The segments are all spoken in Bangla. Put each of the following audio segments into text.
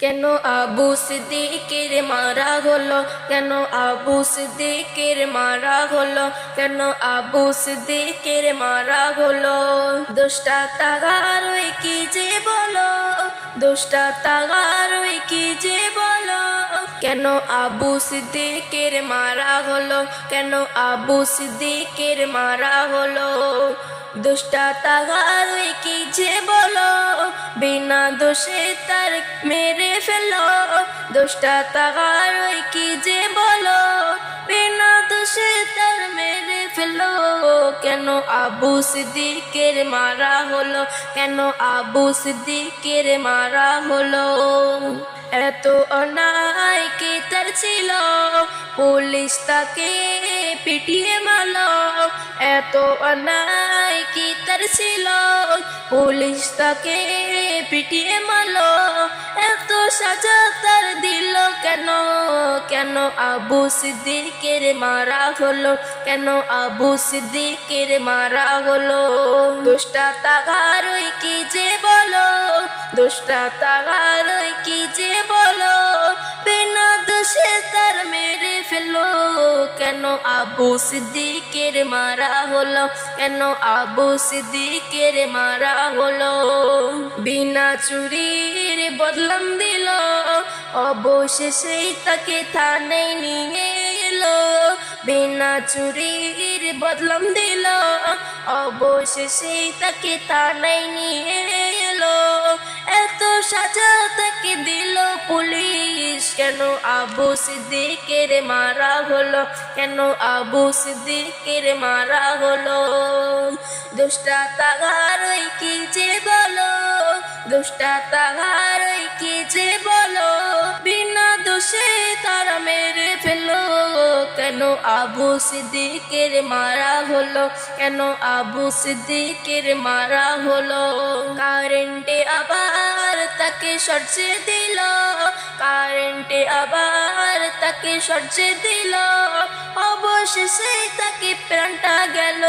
কেন আবু সিদ্দিকের মারা হলো? কেন আবু সিদ্দিকের মারা হলো? কেন আবু সিদ্দিকের মারা হলো? দোষটা তাগার কি যে বলো? দোষটা তাগার কি যে বলো? কেন আবু সিদ্দিকের মারা হলো? কেন আবু সিদ্দিকের মারা হলো? দুষ্টা তাগার কি যে বলো? বিনা দোষে তার মেরে ফেলো। দুষ্টা তাগার ওই কি যে বলো? বিনা দোষে তার মেরে ফেলো। কেন আবু সিদ্দিকের মারা হলো? কেন আবু সিদ্দিকের মারা হলো? এত অন্যায় কি তার ছিল? পুলিশ তাকে পিটিয়ে মারলো। এত অন্যায় কি তার ছিল পুলিশ তাকে পিটিয়ে মারলো। এত সাজা তার দিল কেন? কেন আবু সিদ্দিকের মারা হলো? কেন আবু সিদ্দিকের মারা হলো? দুষ্টা তাগারই কি যে বলো? দুষ্টা তাগারই কি যে ফেলো? কেন আবু সিদ্দিকের মারা হলো? কেন আবু সিদ্দিকের মারা হলো? বিনা চুরির বদলাম দিল। অবশেষে তাকে থানায় নিয়ে এলো। বিনা চুরির বদলাম দিল। অবশেষে তাকে থানায় নিয়ে এত সাজা তাকে দিল পুলিশ। কেন আবু সিদ্দিকের মারা হলো? কেন আবু সিদ্দিকের মারা হলো? দুষ্টা তাগার ওই কি যে বলো? দুষ্টা তাগার ওই কি যে বলো? বিনা দোষে তারা মেরে ফেলো কেন আবু সিদ্দিকের মারা হলো? কেন আবু সিদ্দিকের মারা হলো? কারেন্টে আবার তাকে সরষে দিল। কারেন্টে আবার তাকে সরষে দিল। অবশেষে তাকে প্রাণটা গেল।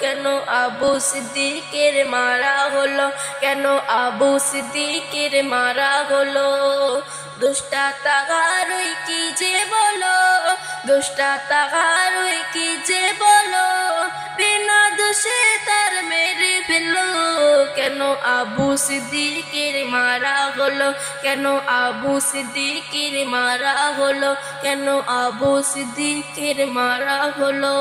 কেন আবু সিদ্দিকের মারা হলো? কেন আবু সিদ্দিকের মারা হলো? দুষ্টা তাগারই কি যে বলো? দুষ্টা তাহার কি যে বলো? বিনা দোষে তার মেরে ফেলো। কেন আবু সিদ্দিকির মারা হলো? কেন আবু সিদ্দিকির মারা হলো? কেন আবু সিদ্দিকির মারা হলো?